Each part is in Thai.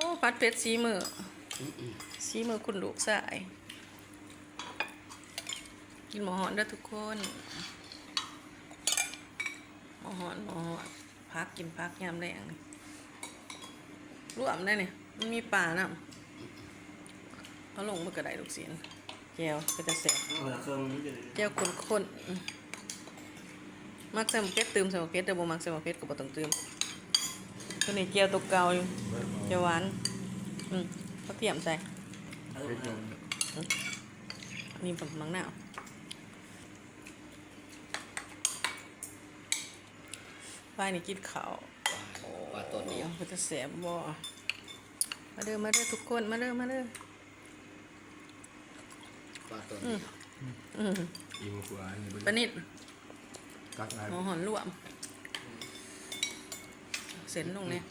อ้พัดเพชรสีมือสีมือคุณลูกสาย กินหมอหอนเด้อทุกคน หมอหอนหมอหอนพักกินพักยามแรงนี่รวมได้เนี่ยมันมีป่าน่ะเอาลงมากระไดลูกเสียนแก้วก็จะแสบเอาละเครื่องนี้จะแก้วข้นๆอืมมักใส่หมกเก็ตเติมใส่หมกเก็ตแต่บ่มักใส่หมกเก็ตก็บ่ต้องเติม ตัวนี้แก้วตัวเก่าอยู่แก้วหวานอืมเขาเตรียมใส่เอาเพชรยละงอันนี้ผมมังนาวไฟนี่กินข้าวปลาตัวเดี๋นี้ยวมันจะแสบบ่มาเด้อมาเด้อทุกคนมาเด้อมาเด้อปลาตัวนี้อืมอิ่มกว่าอันนี้ปลานิดกักนายหอหอนรวม เส้นลงเนี่ย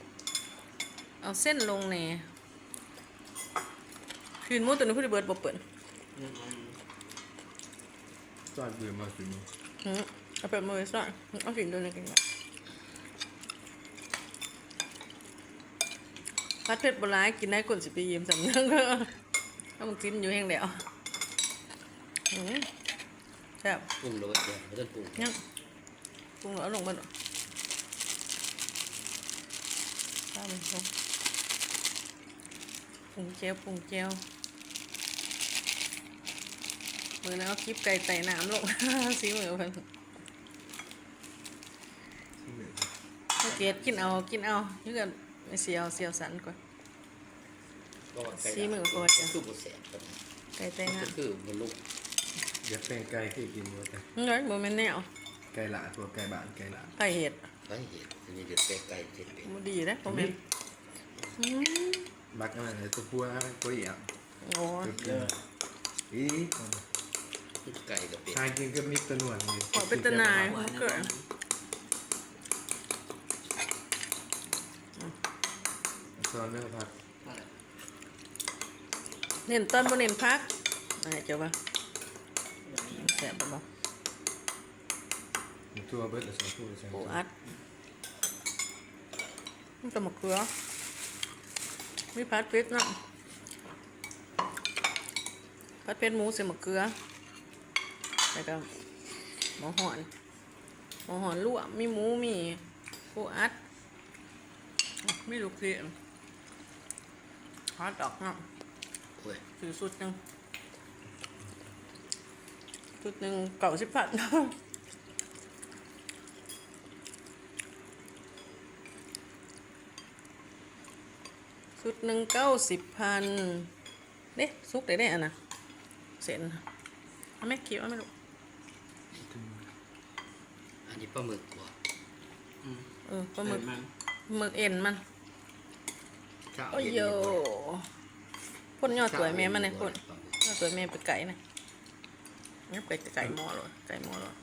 เอาเส้นลงเนี่ยคืนหมูตัวนี้พูดเบิร์ดบ่เปิดอืมอืมจอดเบื่อมาสิมึงอืมเอาเปิดมือซะเอากินตัวนี้กินก่อนพัดเพชรโบราณกินได้ก่อนสิไปเยี่ยมสำนักก็เอามากินอยู่แห่งเดียวอืมแซ่บปรุงเลยเดี๋ยวไม่ต้องปรุงยังปรุงแล้วลงมาดูข้าวมันลงปรุ งเจียวปรุงเจียวมือแล้วคลิปไก่ไต่น้ำลงสีมือเพิ่นที่เหนือโอเคกินเอากินเอานี่ก็ไม่เสียวเสียวสันก่อนก็ว่าไก่ซีมือโคตรคือบุษแสบครับไก่ไต่ก็น้ำคือมันลูกอยากเป็นไก่ที่กินอยู่แต่น้อยโมเมนแนวไก่หลาตัวไก่บ้านไก่หลาไก่เห็ดไก่เห็ดอันนี้เดือดเป็ดไก่เห็ดเป็ดมันดีนะโมเมนอืม บักอะไรตัวพัวตัวอีกอะโอ้ตัวกินอีคือไก่กับเป็ดทานกินก็มิตรตัวนวลนี่ขอเป็นตะนายหวามันนเกิดซอนเนื้อผักเน้นต้นบนเน้นพักอะไรเจ้าปะแสบปะบ่หมูตัวเบิร์ดและสองตัวใช่ไหมปูอัดมันก็มะเขือ มีพัดเป็ดเนาะพัดเป็ดหมูใส่มะเขือแล้วก็หมอหอนหมอหอนลวกมีหมูมีปูอัดมีลูกเสียงฮอตดอกเนาะโอ้ยซื้อสุดหนึ่งสุดหนึ่งเก่าสิบพัน สุดหนึ่งเก้าสิบพันเด้ซุกได้ได้อันน่ะเสร็จเอาไม่คิดว่าไม่รู้อันนี้ปลาหมึกกว่าอืมเออปลาหมึกเปิดมันหมึกเอ็นมันข้าวโอ้ยเย็นโยนี่บ่พ่นยอดสวยแม่มันเลยข้าพ่นย็บ่ยอดสวยแม่ไปไก่นะนี่ไปไก่หม้อเลยไก่หม้อเลย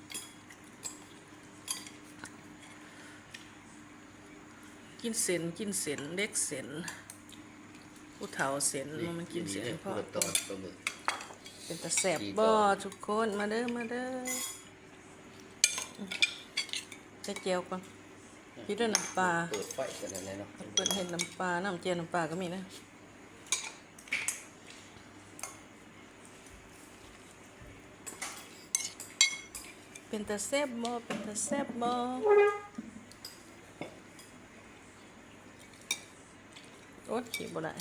กินเส้นกินเส้นเล็กเส้น ผู้เฒ่าเส้นมันกินเส้นนี่พ่อเปิดตอนปลาหมึกเป็นตะแสบบ่ทุกคนมาเด้อมาเด้อจะเจียวก่อนพี่ด้วยน้ำปลาเปิดไฟกันอะไรเนาะเปิดเห็นน้ำปลาน้ำเจียวน้ำปลาก็มีนะเป็นตะแซบบ่เป็นตะแซบบ่โอ๊ยขี่บ่ได้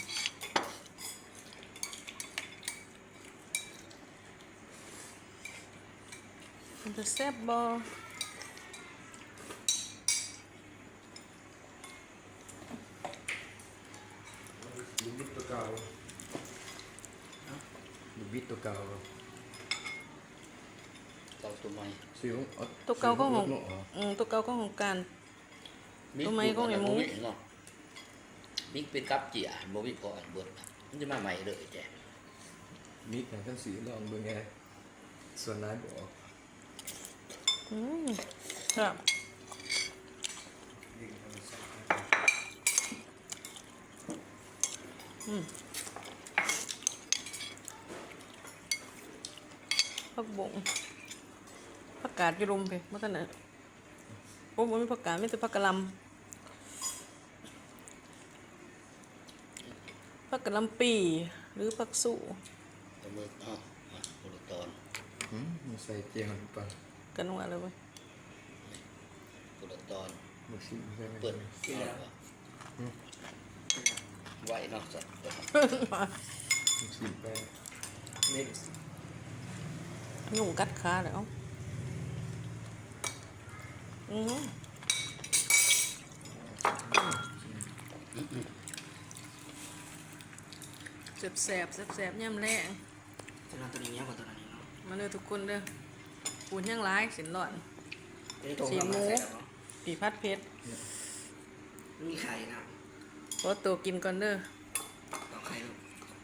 เป็นตะแซบบ่ลูกบิดตัวเก่าลูกบิดตัวเก่าเตาตัวใหม่สิวตัวเก่าก็ของอืมตัวเก่าก็ข องการตัวใหม่ของไอ้หมูบิ๊กเนาะบิ๊กเป็นกับเจียบ่มีพออันเบิดมันจะมาใหม่เลยแจ้มิตรทั้งสีลองเบิ่งไงส่วนนายบอกอืมครับอืมผักบงผักกาดกิรุมไปเมื่อตอนนั้นโอ้มันมีผักกาดไม่แต่ผักกะหลำผักกะหล่ำปี หรือผักสู่ปลาหมึกเนาะอะโปรตอนอืมมาใส่เจียวปลา กันว่าเลยเว้ยโปรตอนหมึกชิ้นใช่ไหมเปิดไหวเนาะสัตว์หมึกชิ้นไปมิกซ์ยุ่งกัดขาเลยเอ้าอืมแสบแสบแสบแสบๆย่ำแรงตัวนั้นตัวนี้เงี้ยกว่าตัวนั้นนี่เนาะมาเลยทุกคนเด้อ ปูนย่างร้ายสินหล่อนตัวนี้ตรงสีกับหมูมาใส่แล้วเนาะปีพัดเพชรมีไข่นะขอตัวกินก่อนเด้อเอาไข่ลูก